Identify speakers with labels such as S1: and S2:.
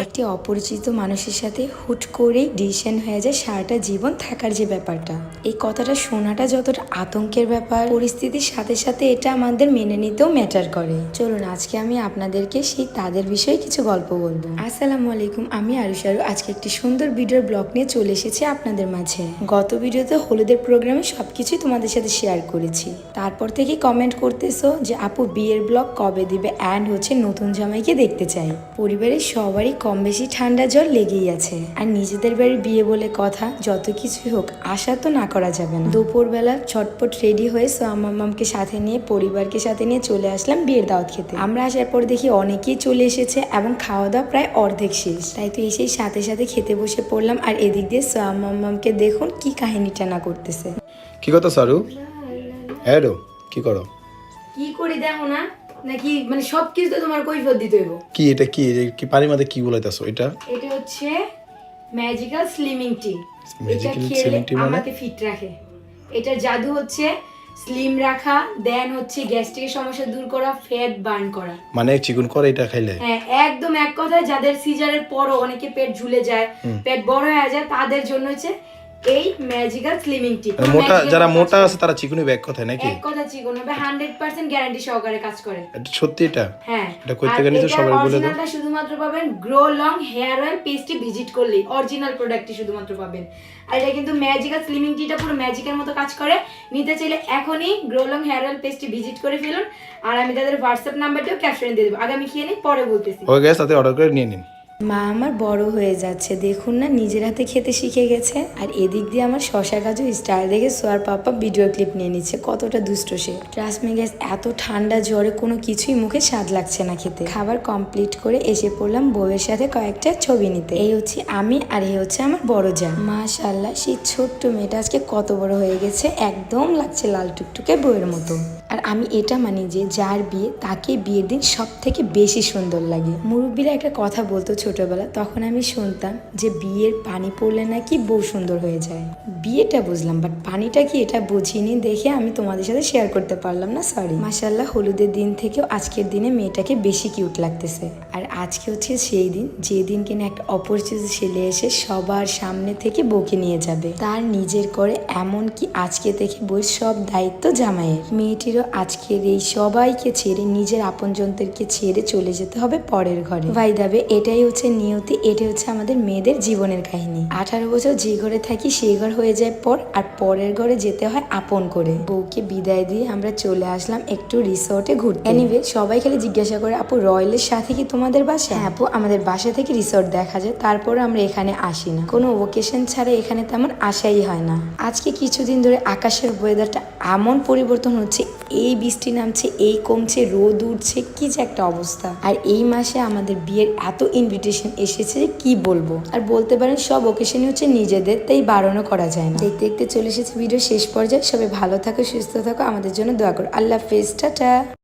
S1: একটি অপরিচিত মানুষের সাথে হুট করেই ডিসিশন হয়ে যায় সারাটা জীবন থাকার যে ব্যাপারটা। এই কথাটা শোনাটা যতটা আতঙ্কের ব্যাপার, পরিস্থিতির সাথে সাথে এটা আমাদের মেনে নিতেও ম্যাটার করে। চলুন, আজকে আমি আপনাদেরকে সেই তাদের বিষয়ে কিছু গল্প বলব। আসসালামু আলাইকুম, আমি আরুষারু আজকে একটি সুন্দর ভিডিওর ব্লগ নিয়ে চলে এসেছি আপনাদের মাঝে। গত ভিডিওতে হলুদের প্রোগ্রামে সবকিছুই তোমাদের সাথে শেয়ার করেছি। তারপর থেকে কমেন্ট করতেছো যে, আপু, বিয়ের ব্লগ কবে দিবে? অ্যান্ড হচ্ছে নতুন জামাইকে দেখতে চাই। পরিবারের সবারই কম বেশি ঠান্ডা জ্বর লেগেই আছে। আর নিজেদের বাড়ির বিয়ে বলে কথা যত কিছুই হোক আশা তো না করা যাবে না। দুপুরবেলা ছটপট রেডি হয়ে সোয়ামাম্মামকে সাথে নিয়ে পরিবারকে সাথে নিয়ে চলে আসলাম বিয়ের দাওয়াত খেতে। আমরা আসার পর দেখি অনেকেই চলে এসেছে এবং খাওয়া দাওয়া প্রায় অর্ধেক শেষ। তাই তো এসেই সাথে সাথে খেতে বসে পড়লাম আর এদিক দিয়ে সোয়ামাম্মামকে দেখুন কি কাহিনীটা না করতেছে।
S2: কি কথা সারু? হ্যাঁ কি করো?
S1: কি করি দেখো না? নাকি মানে সব কিছু তো তোমার কৈফত দিতে হইব।
S2: কি এটা কি? কি পানির মধ্যে কি বলাইতেছো এটা?
S1: এটা হচ্ছে ম্যাজিক্যাল স্লিমিং টি এটা
S2: Magical
S1: খেলে
S2: মানে?
S1: আমাকে ফিট রাখে। এটার জাদু হচ্ছে স্লিম রাখা দেন হচ্ছে গ্যাস্ট্রিকের সমস্যা দূর করা ফ্যাট বার্ন করা।
S2: মানে চিকন করে এটা খাইলে?
S1: হ্যাঁ একদম এক কথায় যাদের সিজারের পরও অনেকে পেট ঝুলে যায় পেট বড় হয়ে যায় তাদের জন্য হচ্ছে এই ম্যাজিক্যাল স্লিমিং টি।
S2: মানে মোটা যারা মোটা আছে তারা ব্যাগ কথায় নাকি?
S1: এক কথা চিকন হবে হান্ড্রেড পার্সেন্ট গ্যারান্টি সহকারে কাজ করে।
S2: এটা সত্যি এটা?
S1: হ্যাঁ।
S2: এটা কই থেকে সবাই বলে দাও।
S1: অরিজিনালটা শুধুমাত্র পাবেন গ্রো লং হেয়ার অয়েল পেস্টে ভিজিট করলেই। অরিজিনাল প্রোডাক্টটি শুধুমাত্র পাবেন। আর এটা কিন্তু ম্যাজিক্যাল স্লিমিং টিটা পুরো ম্যাজিকের মতো কাজ করে। নিতে চাইলে এখনই গ্রো লং হেয়ার অয়েল পেস্টে ভিজিট করে ফেলুন। আর আমি তাদের হোয়াটসঅ্যাপ নাম্বারটাও ক্যাপশনে দিয়ে দেবো। আগে আমি খেয়ে নিই পরে বলতেছি।
S2: তাতে অর্ডার করে নিয়ে নিন।
S1: মা আমার বড় হয়ে যাচ্ছে। দেখুন না, নিজের হাতে খেতে শিখে গেছে। আর এদিক দিয়ে আমার শশা গাজু স্টাইল দেখে সোয়ার পাপা ভিডিও ক্লিপ নিয়ে নিচ্ছে। কতটা দুষ্ট সে। ট্রাস্ট গ্যাস এত ঠান্ডা জ্বরে কোনো কিছুই মুখে স্বাদ লাগছে না খেতে। খাবার কমপ্লিট করে এসে পড়লাম বউয়ের সাথে কয়েকটা ছবি নিতে। এই হচ্ছে আমি আর এই হচ্ছে আমার বড় যা মাশাল্লাহ সেই ছোট্ট মেয়েটা আজকে কত বড় হয়ে গেছে। একদম লাগছে লাল টুকটুকে বউয়ের মতো। আর আমি এটা মানি যে, যার বিয়ে, তাকে বিয়ের দিন সব থেকে বেশি সুন্দর লাগে। মুরব্বীরা একটা কথা বলতো ছোটবেলা, তখন আমি শুনতাম যে বিয়ের পানি পড়লে নাকি বউ সুন্দর হয়ে যায়। বিয়েটা বুঝলাম বাট পানিটা কি এটা বুঝিনি দেখে আমি তোমাদের সাথে শেয়ার করতে পারলাম না সরি মাসাল্লাহ হলুদের দিন থেকেও আজকের দিনে মেয়েটাকে বেশি কিউট লাগতেছে। আর আজকে হচ্ছে সেই দিন, যে দিন কিনা একটা অপরিচিত ছেলে এসে সবার সামনে থেকে বউকে নিয়ে যাবে। তার নিজের করে এমন কি আজকে থেকে বইয়ের সব দায়িত্ব জামাইয়ের। মেয়েটিরও আজকের এই সবাইকে ছেড়ে, নিজের আপনজনদেরকে ছেড়ে চলে যেতে হবে পরের ঘরে। ভাই দাবে এটাই হচ্ছে নিয়তি, এটাই হচ্ছে আমাদের মেয়েদের জীবনের কাহিনী। আঠারো বছর যে ঘরে থাকি সেই ঘর হয়ে যায় পর, আর পরের ঘরে যেতে হয় আপন করে। বউকে বিদায় দিয়ে আমরা চলে আসলাম একটু রিসোর্টে ঘুরতে। এনিওয়ে সবাই খালি জিজ্ঞাসা করে, আপু, রয়্যালের সাথে কি তোমাদের বাসা? হ্যাঁ আপু, আমাদের বাসা থেকে রিসোর্ট দেখা যায়, তারপর আমরা এখানে আসি না। কোনো ওকেশন ছাড়া এখানে তেমন আসাই হয় না। আজকে কিছুদিন ধরে আকাশের ওয়েদারটা এমন পরিবর্তন হচ্ছে এই বৃষ্টি নামছে, এই কমছে, রোদ উঠছে, কি যে একটা অবস্থা। আর এই মাসে আমাদের বিয়ের এত ইনভিটেশন এসেছে যে কি বলব? আর বলতে পারেন সব ওকেশনই হচ্ছে নিজেদের, তাই বারণও করা যায় না। দেখতে দেখতে চলে এসেছে ভিডিও শেষ পর্যায়ে। সবাই ভালো থাকো, সুস্থ থাকো, আমাদের জন্য দোয়া করো। আল্লাহ হাফেজ, টাটা।